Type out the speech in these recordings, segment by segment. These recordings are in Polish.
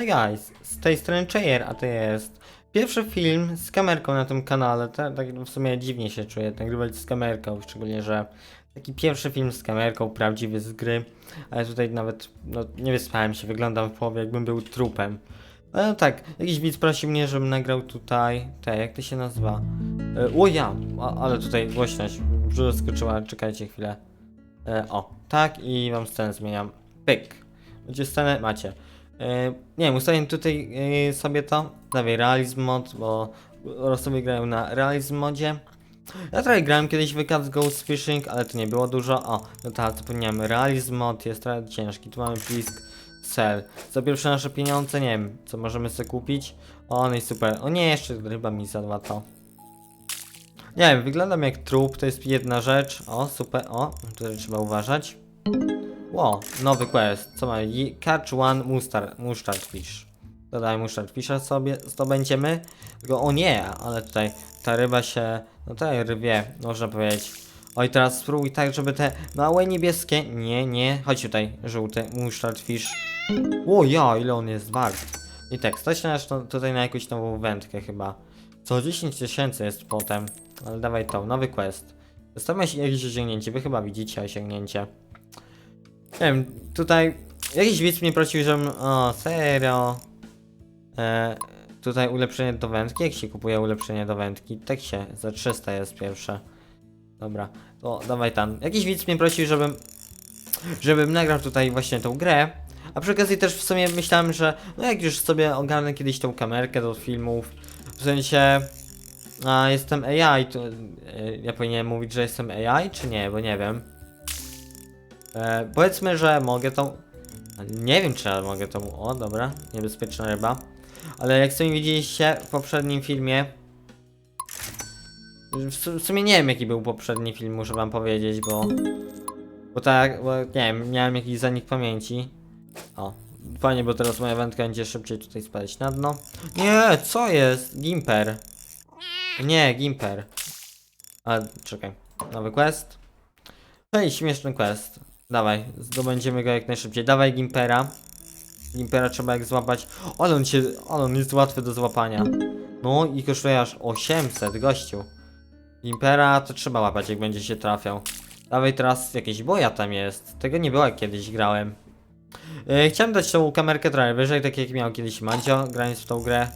Hi guys, z tej strony Chair, a to jest pierwszy film z kamerką na tym kanale. Tak, tak w sumie dziwnie się czuję nagrywać z kamerką, szczególnie, że taki pierwszy film z kamerką, prawdziwy z gry. Ale tutaj nawet, no nie wyspałem się, wyglądam w połowie jakbym był trupem. No tak, jakiś widz prosił mnie, żebym nagrał tutaj, te, jak to się nazywa? E, o ja, ale tutaj głośność brzuch skoczyła, czekajcie chwilę. E, o, tak i wam scenę zmieniam. Pyk. Będzie scenę, macie. E, nie wiem, ustawiam tutaj e, sobie to. Dawaj realizm mod, bo osoby grają na realizm modzie. Ja trochę grałem kiedyś w Cats Ghost Fishing, ale to nie było dużo. O, no tak, zapomniałem. Realizm mod jest trochę ciężki. Tu mamy przycisk sell. Za pierwsze nasze pieniądze, nie wiem, co możemy sobie kupić. O, no i super. O nie, jeszcze chyba mi zadła to. Nie wiem, wyglądam jak trup, to jest jedna rzecz. O, super, o, tutaj trzeba uważać. Ło, nowy quest. Co mamy? Catch one mustard, mustard fish. Dodaj mustard fisha sobie, zdobędziemy. Tylko, o nie, ale tutaj ta ryba się, no tej rybie, można powiedzieć. Oj, teraz spróbuj tak, żeby te małe niebieskie, nie, nie, chodź tutaj, żółty mustard fish. O ja, ile on jest wart. I tak, stać nas to, tutaj na jakąś nową wędkę chyba. Co 10 tysięcy jest potem, ale dawaj to, nowy quest. Zostawmy się jakieś osiągnięcie, wy chyba widzicie osiągnięcie. Nie wiem, tutaj jakiś widz mnie prosił, żebym. O, serio. E, tutaj ulepszenie do wędki. Jak się kupuje ulepszenie do wędki? Tak się, za 300 jest pierwsze. Dobra, to dawaj tam. Jakiś widz mnie prosił, żebym. Żebym nagrał tutaj właśnie tą grę. A przy okazji też w sumie myślałem, że no jak już sobie ogarnę kiedyś tą kamerkę do filmów, w sensie a jestem AI, to e, ja powinienem mówić, że jestem AI, czy nie, bo nie wiem. E, powiedzmy, że mogę tą. Nie wiem, czy ja mogę tą. O, dobra, niebezpieczna ryba. Ale jak sami widzieliście w poprzednim filmie. W, su- w sumie nie wiem, jaki był poprzedni film, muszę wam powiedzieć, bo. Bo tak, bo nie wiem, miałem jakiś zanik pamięci. O, fajnie, bo teraz moja wędka będzie szybciej tutaj spadać na dno. Nie, co jest? Gimper. Nie, Gimper. A, czekaj. Nowy quest. Hej, śmieszny quest. Dawaj, zdobędziemy go jak najszybciej. Dawaj Gimpera. Gimpera trzeba jak złapać. Ale on się, ale on jest łatwy do złapania. No i kosztuje aż 800, gościu. Gimpera to trzeba łapać jak będzie się trafiał. Dawaj teraz jakieś boja tam jest. Tego nie było jak kiedyś grałem. Yy, chciałem dać tą kamerkę trochę wyżej, tak jak miał kiedyś Mandzio, grając w tą grę.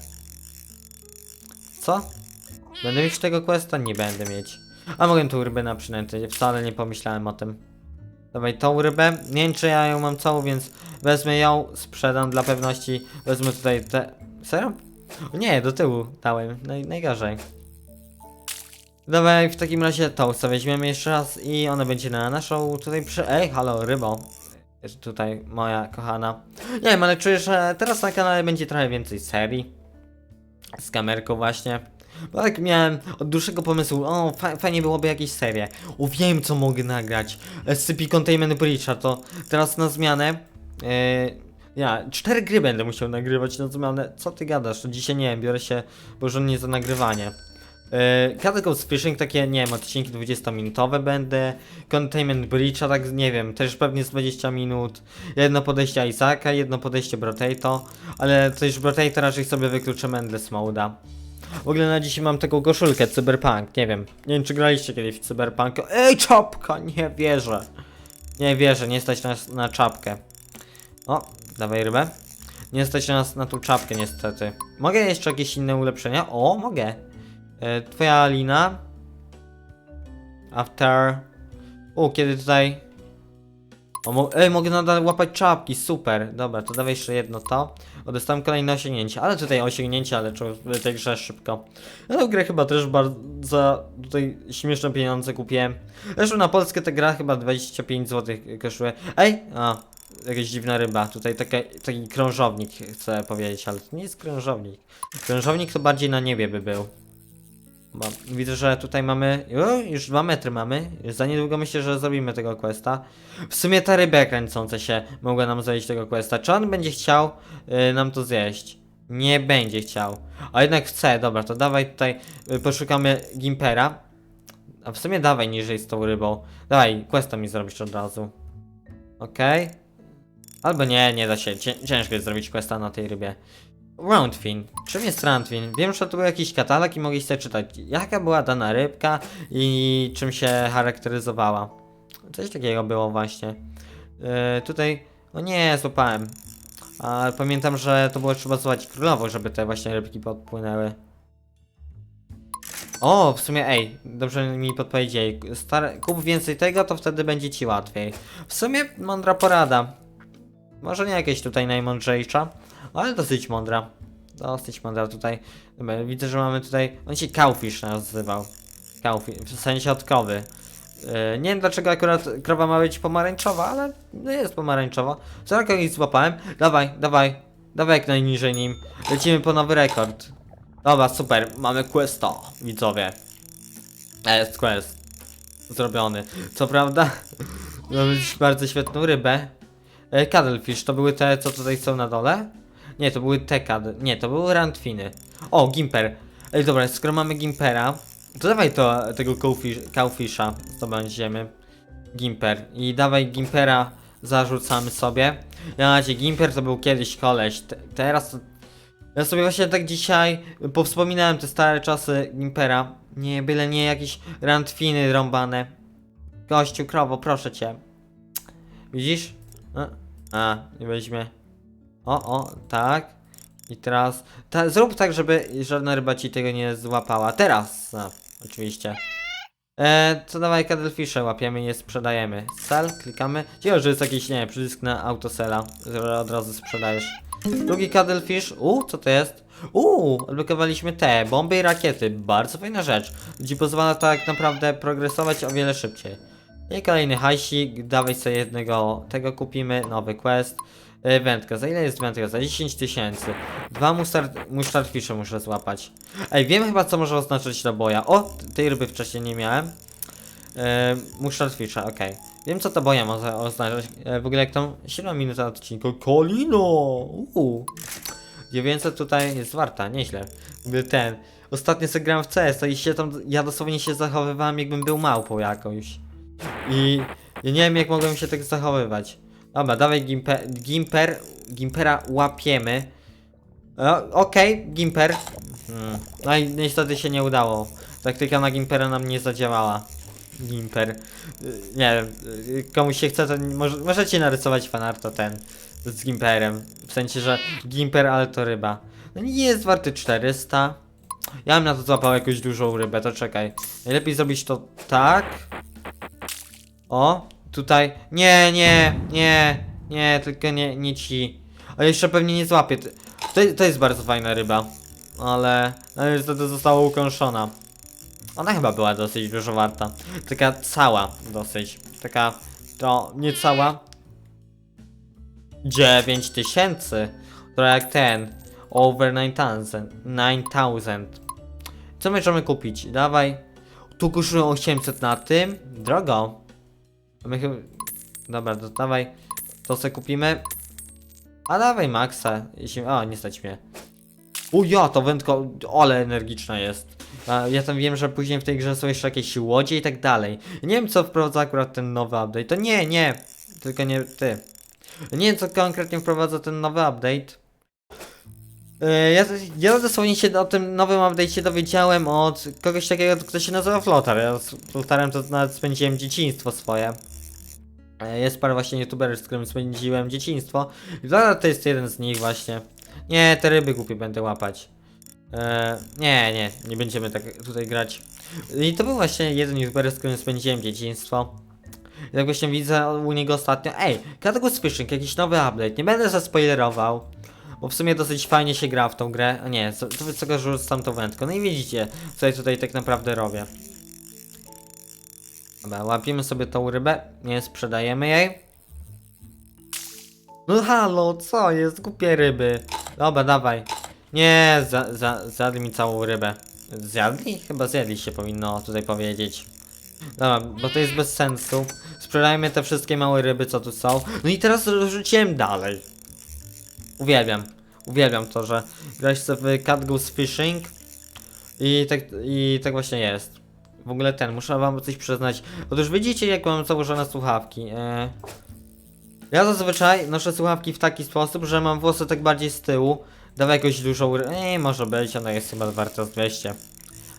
Co? Będę mieć tego questa? Nie będę mieć. A mogę tą rybę na przynęty, wcale nie pomyślałem o tym. Dawaj tą rybę. Nie wiem czy ja ją mam całą, więc wezmę ją, sprzedam dla pewności. Wezmę tutaj te... Serio? Nie, do tyłu dałem. Naj, najgorzej. Dawaj, w takim razie tą sobie weźmiemy jeszcze raz i ona będzie na naszą tutaj przy... Ej, halo, rybo. Jest tutaj moja kochana. Nie wiem, ale czuję, że teraz na kanale będzie trochę więcej serii. Z kamerką właśnie. Bo tak miałem od dłuższego pomysłu, o fa fajnie byłoby jakieś serie. O wiem co mogę nagrać. SCP Containment Breacha to teraz na zmianę. Yy, ja, cztery gry będę musiał nagrywać na zmianę. Co ty gadasz? To dzisiaj nie biorę się porządnie za nagrywanie. Yy, Cat Ghost Fishing, takie, nie wiem, odcinki 20-minutowe będę. Containment Breacha, tak, nie wiem, też pewnie z 20 minut. Jedno podejście Isaaca, jedno podejście Brotato. Ale coś Brotato raczej sobie wykluczymy Endless Mode'a. W ogóle na dzisiaj mam taką koszulkę Cyberpunk, nie wiem. Nie wiem czy graliście kiedyś w Cyberpunk. Ej, czapka, nie wierzę. Nie wierzę, nie stać nas na czapkę. O, dawaj rybę. Nie stać nas na tą czapkę niestety. Mogę jeszcze jakieś inne ulepszenia? O, mogę. E, twoja lina. After. U, kiedy tutaj. O, mo Ej, mogę nadal łapać czapki, super. Dobra, to dawaj jeszcze jedno to. O, kolejne osiągnięcie, ale tutaj osiągnięcia leczą w tej grze szybko. Ja tę grę chyba też bardzo tutaj śmieszne pieniądze kupiłem. Zresztą na Polskę ta gra chyba 25 zł kosztuje. Ej! A, jakaś dziwna ryba. Tutaj taka, taki krążownik chcę powiedzieć, ale to nie jest krążownik. Krążownik to bardziej na niebie by był. Bo widzę, że tutaj mamy. O, już 2 metry mamy. Za niedługo myślę, że zrobimy tego questa. W sumie ta ryba kręcąca się mogła nam zjeść tego questa. Czy on będzie chciał y, nam to zjeść? Nie będzie chciał. A jednak chce, dobra, to dawaj tutaj y, poszukamy Gimpera. A w sumie dawaj niżej z tą rybą. Dawaj, questa mi zrobisz od razu. Okej. Albo nie, nie da się. Cię, ciężko jest zrobić questa na tej rybie. Roundfin. Czym jest roundfin? Wiem, że to był jakiś katalog i mogli sobie czytać, jaka była dana rybka i czym się charakteryzowała. Coś takiego było właśnie. Yy, tutaj, o nie, złapałem. A pamiętam, że to było trzeba złapać królowo, żeby te właśnie rybki podpłynęły. O, w sumie, ej, dobrze mi podpowiedzieli. Stare, kup więcej tego, to wtedy będzie ci łatwiej. W sumie mądra porada. Może nie jakieś tutaj najmądrzejsza, ale dosyć mądra. Dosyć mądra tutaj. Widzę, że mamy tutaj. On się Cowfish nazywał. Cowfish, w sensie od krowy. Yy, nie wiem dlaczego akurat krowa ma być pomarańczowa, ale no jest pomarańczowa. Co kogoś złapałem? Dawaj, dawaj. Dawaj jak najniżej nim. Lecimy po nowy rekord. Dobra, super, mamy questa, widzowie. Jest quest. Zrobiony. Co prawda, mamy bardzo świetną rybę. E, Cuddlefish, to były te, co tutaj są na dole? Nie, to były te kad... Nie, to były rantwiny. O, Gimper. Ej, dobra, skoro mamy Gimpera, to dawaj to, tego cowfish, cowfisha zdobędziemy. Gimper. I dawaj Gimpera zarzucamy sobie. Ja macie, Gimper to był kiedyś koleś. Te, teraz to... Ja sobie właśnie tak dzisiaj powspominałem te stare czasy Gimpera. Nie, byle nie jakieś rantwiny rąbane. Gościu, krowo, proszę cię. Widzisz? A, a nie weźmie. O, o, tak. I teraz. Ta, zrób tak, żeby żadna ryba ci tego nie złapała. Teraz! A, oczywiście. E, co dawaj cuddlefisze łapiemy je sprzedajemy. Sell, klikamy. Ciekawe, że jest jakiś, nie przycisk na autosela, że od razu sprzedajesz. Drugi cuddlefish. U, co to jest? U, odblokowaliśmy te bomby i rakiety. Bardzo fajna rzecz. Ci pozwala tak naprawdę progresować o wiele szybciej. I kolejny hajsik, dawaj sobie jednego, tego kupimy, nowy quest. E, Wędka, za ile jest wędka? Za 10 tysięcy. Dwa mustard, mustardfisze muszę złapać. Ej, wiem chyba co może oznaczać naboja. O, tej ryby wcześniej nie miałem. E, mustardfisza, okej. Wiem co to boja może oznaczać. E, w ogóle jak tą 7 minut odcinka. Kolino! Uuu. 900 tutaj jest warta, nieźle. Ten. Ostatnio sobie grałem w CS, to i się tam, ja dosłownie się zachowywałem jakbym był małpą jakąś. I ja nie wiem jak mogłem się tak zachowywać. Dobra, dawaj Gimper, Gimper, Gimpera łapiemy. E, Okej, Gimper. Hmm. No i niestety się nie udało. Taktyka na Gimpera nam nie zadziałała. Gimper. Y, Nie wiem, y, komuś się chce, to może, możecie narysować fanarto ten z Gimperem. W sensie, że Gimper, ale to ryba. No nie jest warty 400. Ja bym na to złapał jakąś dużą rybę, to czekaj. Najlepiej zrobić to tak. O, tutaj. Nie, nie, nie, nie, tylko nie, nie ci. A jeszcze pewnie nie złapię. To, to jest bardzo fajna ryba. Ale, ale niestety została ukąszona. Ona chyba była dosyć dużo warta. Taka cała dosyć. Taka, to nie cała. 9 tysięcy. To jak ten. Over 9000. 9000. Co możemy kupić? Dawaj. Tu kosztuje 800 na tym. Drogo. My chyba... Dobra, to dawaj. To sobie kupimy. A dawaj Maxa. Jeśli... O, nie stać mnie. O ja, to wędko, ale energiczna jest. A ja tam wiem, że później w tej grze są jeszcze jakieś łodzie i tak dalej. Nie wiem, co wprowadza akurat ten nowy update. To nie, nie. Tylko nie ty. Nie wiem, co konkretnie wprowadza ten nowy update. Yy, Ja, ja dosłownie się o tym nowym update'cie dowiedziałem od kogoś takiego, kto się nazywa Flotar. Ja z Flotarem to nawet spędziłem dzieciństwo swoje. E, Jest parę właśnie youtuberów, z którymi spędziłem dzieciństwo. I to, jest jeden z nich właśnie. Nie, te ryby głupie będę łapać. E, nie, nie, nie będziemy tak tutaj grać. I to był właśnie jeden youtuber, z którym spędziłem dzieciństwo. I tak właśnie widzę u niego ostatnio. Ej, Category Fishing, jakiś nowy update. Nie będę zaspoilerował. Bo w sumie dosyć fajnie się gra w tą grę. A nie, to go rzucam tą wędką. No i widzicie, co ja tutaj tak naprawdę robię. Dobra, łapiemy sobie tą rybę. Nie sprzedajemy jej. No halo, co jest? Głupie ryby. Dobra, dawaj. Nie, za, za, zjadli mi całą rybę. Zjadli? Chyba zjadli się powinno tutaj powiedzieć. Dobra, bo to jest bez sensu. Sprzedajmy te wszystkie małe ryby, co tu są. No i teraz rzuciłem dalej. Uwielbiam. Uwielbiam to, że grać sobie w Cat Goose Fishing. I tak, I tak właśnie jest. W ogóle ten, muszę wam coś przyznać. Otóż widzicie, jak mam założone słuchawki. E, Ja zazwyczaj noszę słuchawki w taki sposób, że mam włosy tak bardziej z tyłu. Dawaj jakąś ry- Nie, może być, ona jest chyba warta z 200.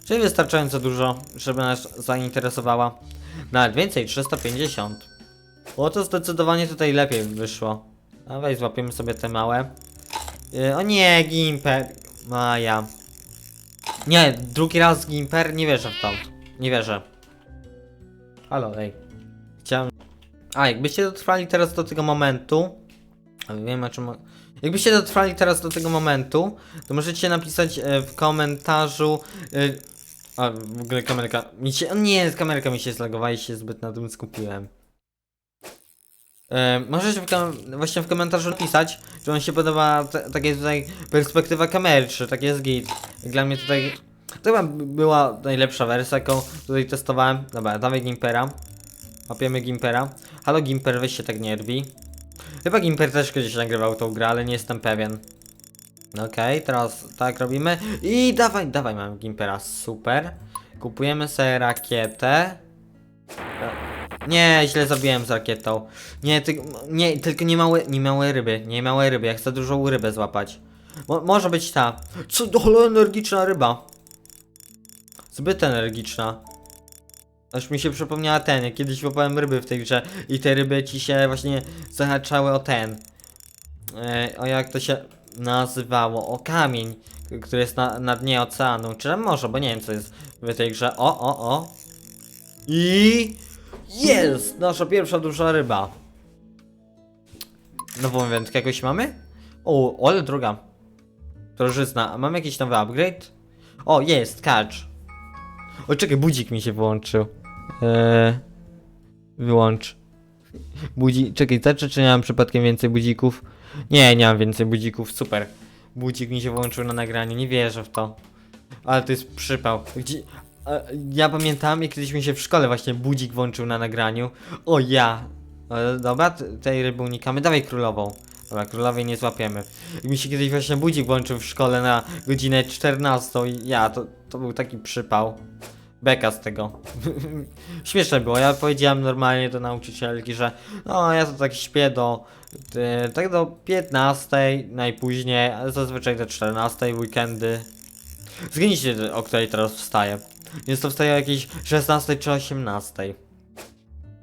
Czyli wystarczająco dużo, żeby nas zainteresowała. Nawet więcej, 350. O, to zdecydowanie tutaj lepiej wyszło. Dawaj, złapiemy sobie te małe. Yy, o nie, Gimper. Maja. Nie, drugi raz Gimper, nie wierzę w to. Nie wierzę. Halo, ej. Chciałem... A, jakbyście dotrwali teraz do tego momentu... Wiem o czym... Jakbyście dotrwali teraz do tego momentu, to możecie napisać e, w komentarzu... E, a, w ogóle kamerka... Mi się... o Nie, kamerka mi się zlagowała i się zbyt na tym skupiłem. E, możecie w właśnie w komentarzu napisać, czy wam się podoba ta, takie tutaj perspektywa kamery, czy tak jest git. Dla mnie tutaj to chyba była najlepsza wersja, jaką tutaj testowałem. Dobra, dawaj Gimpera. Łapiemy Gimpera. Halo Gimper, weź się tak nie rwi. Chyba Gimper też kiedyś nagrywał tą grę, ale nie jestem pewien. Okej, teraz tak robimy. I dawaj, dawaj mamy Gimpera, super. Kupujemy sobie rakietę. Nie, źle zabiłem z rakietą. Nie, ty, nie, tylko nie małe, nie małe ryby, nie małe ryby, ja chcę dużą rybę złapać. Mo, może być ta. Co do energiczna ryba. Zbyt energiczna. Aż mi się przypomniała ten, jak kiedyś łapałem ryby w tej grze i te ryby ci się właśnie zahaczały o ten. E, o jak to się nazywało? O kamień, który jest na, na dnie oceanu. Czy tam może, bo nie wiem co jest w tej grze. O, o, o. I jest! Nasza pierwsza duża ryba. Nową wędkę jakoś mamy? O, ale druga. Drożyzna. A mamy jakiś nowy upgrade? O, jest, catch. O, czekaj, budzik mi się włączył. Eee, wyłącz. Budzi... Czekaj, taczy, czy nie mam przypadkiem więcej budzików? Nie, nie mam więcej budzików, super. Budzik mi się włączył na nagraniu, nie wierzę w to. Ale to jest przypał. Gdzie... Ja pamiętam, jak kiedyś mi się w szkole właśnie budzik włączył na nagraniu. O ja! E, Dobra, tej ryby unikamy. Dawaj królową. Dobra, królowej nie złapiemy. Jak mi się kiedyś właśnie budzik włączył w szkole na godzinę 14 i ja, to, to był taki przypał. Beka z tego. Śmieszne było, ja powiedziałem normalnie do nauczycielki, że no ja to tak śpię do e, tak do 15 najpóźniej, ale zazwyczaj do 14 weekendy. Zgadnijcie o której teraz wstaję. Więc to wstaje o jakiejś 16 czy 18.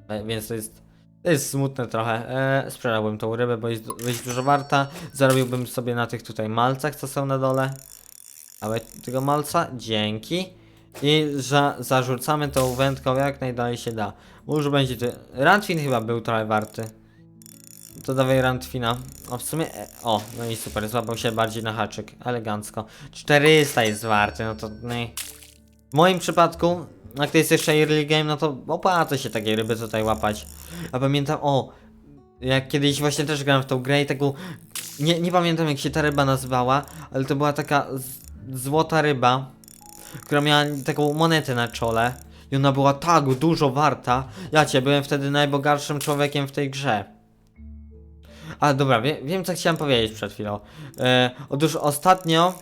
E, Więc to jest to jest smutne trochę. E, sprzedałbym tą rybę, bo jest dużo warta. Zarobiłbym sobie na tych tutaj malcach, co są na dole. Ale tego malca, dzięki. I za, zarzucamy tą wędką jak najdalej się da. Już będzie to. Rantwin chyba był trochę warty. To dawaj Rantwina. O, w sumie. E, o, no i super, złapał się bardziej na haczyk. Elegancko. 400 jest warty, no to. No i... W moim przypadku, jak to jest jeszcze early game, no to opłaca się takie ryby tutaj łapać. A pamiętam, o, jak kiedyś właśnie też grałem w tą grę i taką, nie, nie pamiętam jak się ta ryba nazywała, ale to była taka złota ryba, która miała taką monetę na czole i ona była tak dużo warta. Ja cię, byłem wtedy najbogatszym człowiekiem w tej grze. A dobra, wie, wiem co chciałem powiedzieć przed chwilą. E, otóż ostatnio...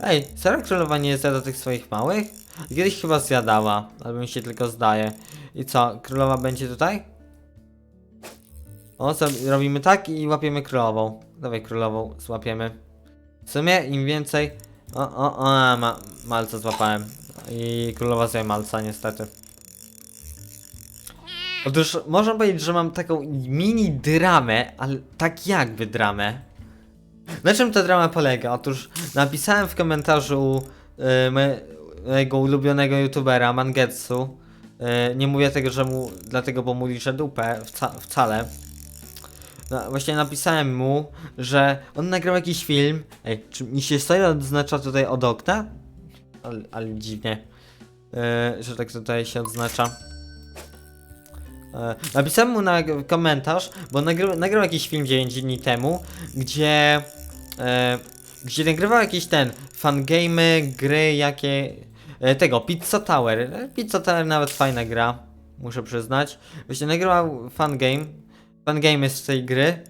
Ej, serio królowa nie zjada tych swoich małych? Kiedyś chyba zjadała, albo mi się tylko zdaje. I co, królowa będzie tutaj? O, co, robimy tak i łapiemy królową. Dawaj królową, złapiemy. W sumie im więcej... O, o, o, ma, malca złapałem. I królowa zje malca, niestety. Otóż można powiedzieć, że mam taką mini dramę, ale tak jakby dramę. Na czym ta drama polega? Otóż napisałem w komentarzu y, me, mojego ulubionego youtubera Mangetsu. Y, nie mówię tego, że mu, dlatego, bo mu liczę dupę, wca, wcale. No, właśnie napisałem mu, że on nagrał jakiś film. Ej, czy mi się stoi odznacza tutaj od okna? Ale, ale dziwnie, y, że tak tutaj się odznacza. E, Napisałem mu na komentarz, bo nagrywa, nagrał jakiś film 9 dni temu, gdzie e, gdzie nagrywał jakiś ten fangamy, gry jakie e, tego Pizza Tower. E, Pizza Tower nawet fajna gra, muszę przyznać. Właśnie nagrywał fangame, fangamy z tej gry.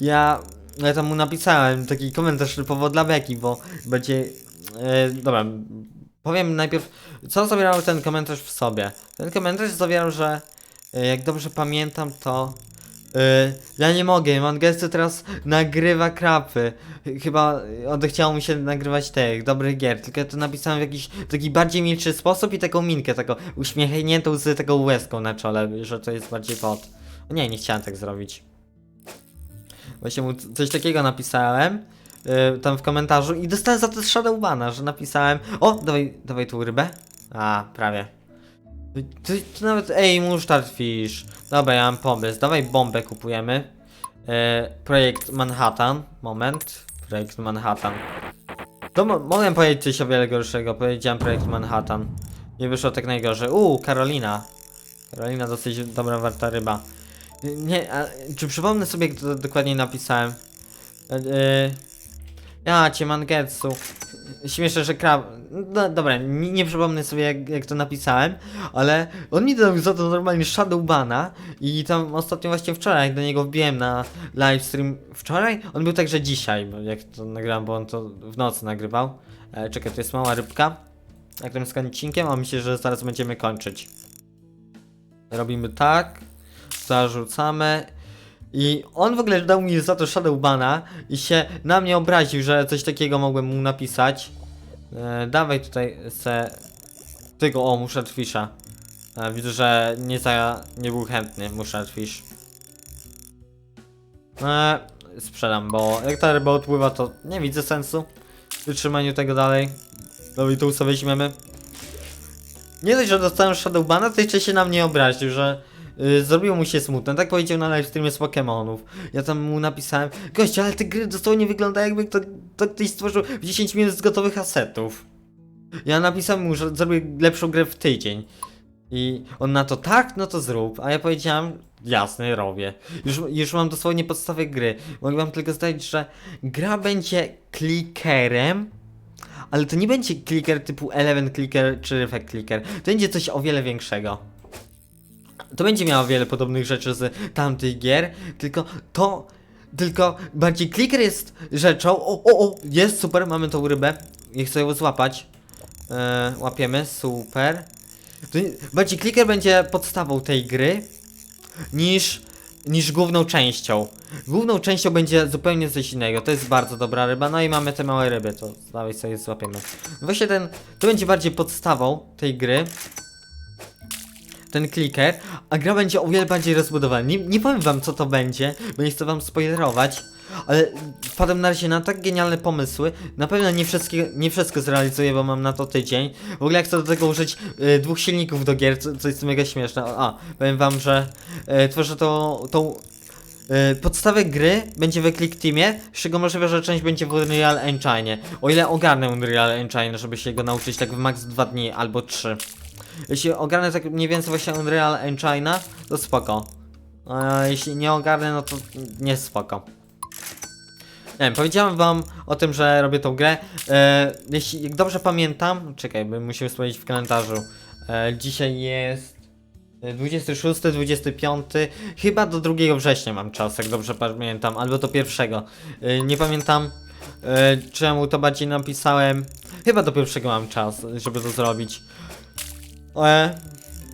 Ja, ja tam mu napisałem taki komentarz typowo dla Beki, bo będzie e, dobra, powiem najpierw co zawierał ten komentarz w sobie. Ten komentarz zawierał, że E, Jak dobrze pamiętam, to ja nie mogę, Mangetsu teraz nagrywa krapy. Chyba odechciało mu się nagrywać tych dobrych gier, tylko ja to napisałem w jakiś taki bardziej milczy sposób i taką minkę, taką uśmiechniętą z taką łezką na czole, że to jest bardziej pod. Nie, nie chciałem tak zrobić. Właśnie mu coś takiego napisałem yy, tam w komentarzu i dostałem za to Shadowbana, że napisałem O, dawaj, dawaj tu rybę. A, prawie. Ty nawet, ej, musztard fish. Dobra, ja mam pomysł. Dawaj bombę kupujemy. E, projekt Manhattan. Moment. Projekt Manhattan. To mo mogłem powiedzieć coś o wiele gorszego. Powiedziałem projekt Manhattan. Nie wyszło tak najgorzej. Uuu, Karolina. Karolina dosyć dobra, warta ryba. Nie, a, czy przypomnę sobie, jak to dokładnie napisałem? E, e, ja cię Mangetsu. Śmieszne, że krab... No, dobra, nie, nie przypomnę sobie jak, jak to napisałem, ale on mi dał za to normalnie Shadowbana i tam ostatnio właśnie wczoraj, jak do niego wbiłem na livestream wczoraj, on był także dzisiaj, jak to nagrałem, bo on to w nocy nagrywał. E, czekaj, to jest mała rybka, jak tym skaniczinkiem, a myślę, że zaraz będziemy kończyć. Robimy tak, zarzucamy i on w ogóle dał mi za to Shadowbana i się na mnie obraził, że coś takiego mogłem mu napisać. E, dawaj tutaj se tego, o, muszę Fisha. E, widzę, że nie, za, nie był chętny, muszę Fish. E, sprzedam, bo jak ta ryba odpływa, to nie widzę sensu w wytrzymaniu tego dalej. Dawaj, tu sobie weźmiemy. Nie dość, że dostałem Shadowbana, to jeszcze się na mnie obraził, że zrobiło mu się smutno. Tak powiedział na livestreamie z Pokémonów. Ja tam mu napisałem, goście, ale te gry dosłownie wyglądają jakby to, to ktoś stworzył w 10 minut z gotowych asetów. Ja napisałem mu, że zrobię lepszą grę w tydzień. I on na to tak, no to zrób. A ja powiedziałem, jasne, robię. Już, już mam dosłownie podstawę gry. Mogę wam tylko zdać, że gra będzie klikerem, ale to nie będzie kliker typu Eleven Clicker czy Reflect Clicker. To będzie coś o wiele większego. To będzie miało wiele podobnych rzeczy z tamtych gier, tylko to. Tylko bardziej kliker jest rzeczą. O, o, o, jest super, mamy tą rybę. Nie chcę ją złapać. E, łapiemy, super. Bardziej kliker będzie podstawą tej gry niż, niż główną częścią. Główną częścią będzie zupełnie coś innego. To jest bardzo dobra ryba. No i mamy te małe ryby, to dawaj sobie złapiemy. Właśnie ten, to będzie bardziej podstawą tej gry. Ten kliker, a gra będzie o wiele bardziej rozbudowana. Nie, nie powiem wam co to będzie, bo nie chcę wam spoilerować, ale wpadłem na razie na tak genialne pomysły. Na pewno nie, wszystkie, nie wszystko zrealizuję, bo mam na to tydzień. W ogóle jak chcę do tego użyć y, dwóch silników do gier, co, co jest mega śmieszne. A, powiem wam, że y, tworzę to, tą y, podstawę gry będzie w Click Teamie, z czego możliwe, że część będzie w Unreal Engine. O ile ogarnę Unreal Engine, żeby się go nauczyć tak w max 2 dni albo 3. Jeśli ogarnę tak mniej więcej właśnie Unreal Engine'a, to spoko. A jeśli nie ogarnę, no to nie spoko. Nie wiem, powiedziałem wam o tym, że robię tą grę. E, jeśli jak dobrze pamiętam, czekaj, bym musiał sprawdzić w kalendarzu. E, dzisiaj jest e, 26, 25, chyba do 2 września mam czas, jak dobrze pamiętam, albo do pierwszego. E, nie pamiętam e, czemu to bardziej napisałem. Chyba do pierwszego mam czas, żeby to zrobić. E,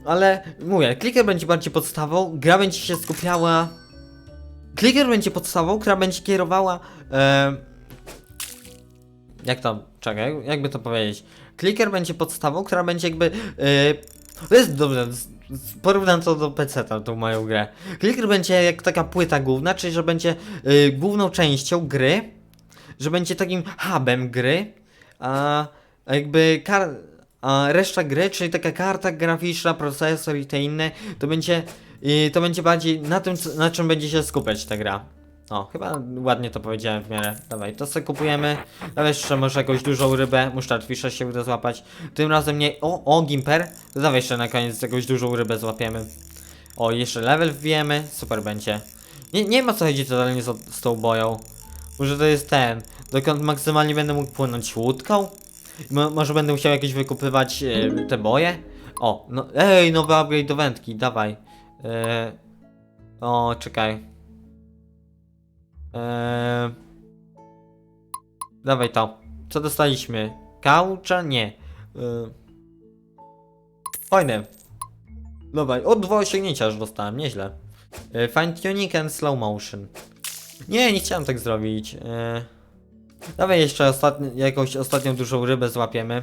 ale mówię, kliker będzie bardziej podstawą, gra będzie się skupiała. Kliker będzie podstawą, która będzie kierowała. E, jak to? Czekaj, jakby to powiedzieć? Kliker będzie podstawą, która będzie jakby. E, to jest dobrze. Porównam to do PC, tą moją grę. Kliker będzie jak taka płyta główna, czyli że będzie e, główną częścią gry, że będzie takim hubem gry, a jakby kar a reszta gry, czyli taka karta graficzna, procesor i te inne, to będzie to będzie bardziej na tym, na czym będzie się skupiać ta gra. O, chyba ładnie to powiedziałem w miarę. Dawaj, to sobie kupujemy. Dawaj jeszcze może jakąś dużą rybę. Musztartwisza się uda złapać. Tym razem nie... O, o, Gimper. Dawaj jeszcze na koniec jakąś dużą rybę złapiemy. O, jeszcze level wbijemy. Super będzie. Nie, nie ma co chodzić totalnie z, z tą boją. Może to jest ten. Dokąd maksymalnie będę mógł płynąć łódką? Mo może będę musiał jakieś wykupywać e, te boje? O, no, ej, nowy upgrade do wędki, dawaj. E, o, czekaj. E, dawaj to. Co dostaliśmy? Kaucza? Nie. E, fajne. Dawaj, o dwa osiągnięcia już dostałem, nieźle. Y, Fine tuning and slow motion. Nie, nie chciałem tak zrobić. Y, Dawaj jeszcze ostatni, jakąś ostatnią dużą rybę złapiemy.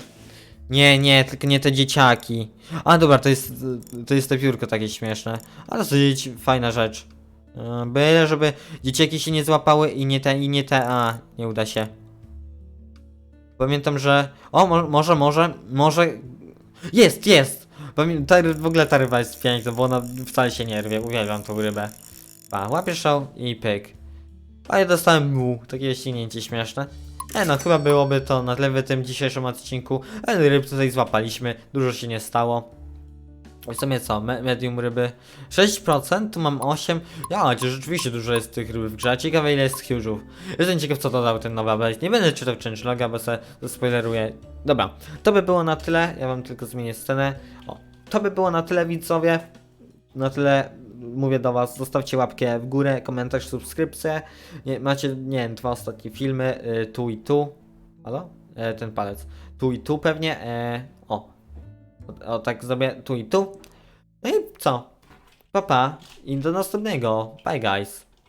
Nie, nie, tylko nie te dzieciaki. A dobra, to jest, to jest te piórko takie śmieszne. Ale jest fajna rzecz. Y, Byle, żeby dzieciaki się nie złapały i nie te, i nie te, a, nie uda się. Pamiętam, że... O, mo może, może, może... Jest, jest! Ta, w ogóle ta ryba jest piękna, bo ona wcale się nie rwie. Uwielbiam tą rybę. Pa, łapiesz ją i pyk. A ja dostałem mu, takie ścignięcie śmieszne. E no, chyba byłoby to na tyle w tym dzisiejszym odcinku. Ale ryb tutaj złapaliśmy, dużo się nie stało. W sumie co, me medium ryby 6%, tu mam 8. Ja, to rzeczywiście dużo jest tych ryb w grze. Ciekawe ile jest huge'ów. Jestem ciekaw co dodał ten nowy update. Nie będę czytał changeloga, bo se spoileruję. Dobra, to by było na tyle. Ja wam tylko zmienię scenę. O, to by było na tyle widzowie. Na tyle mówię do was, zostawcie łapkę w górę, komentarz, subskrypcję. Nie, macie, nie wiem, dwa ostatnie filmy, y, tu i tu. Halo? E, ten palec. Tu i tu pewnie. E, o. o. O tak zrobię tu i tu. No i co? Pa pa i do następnego. Bye guys.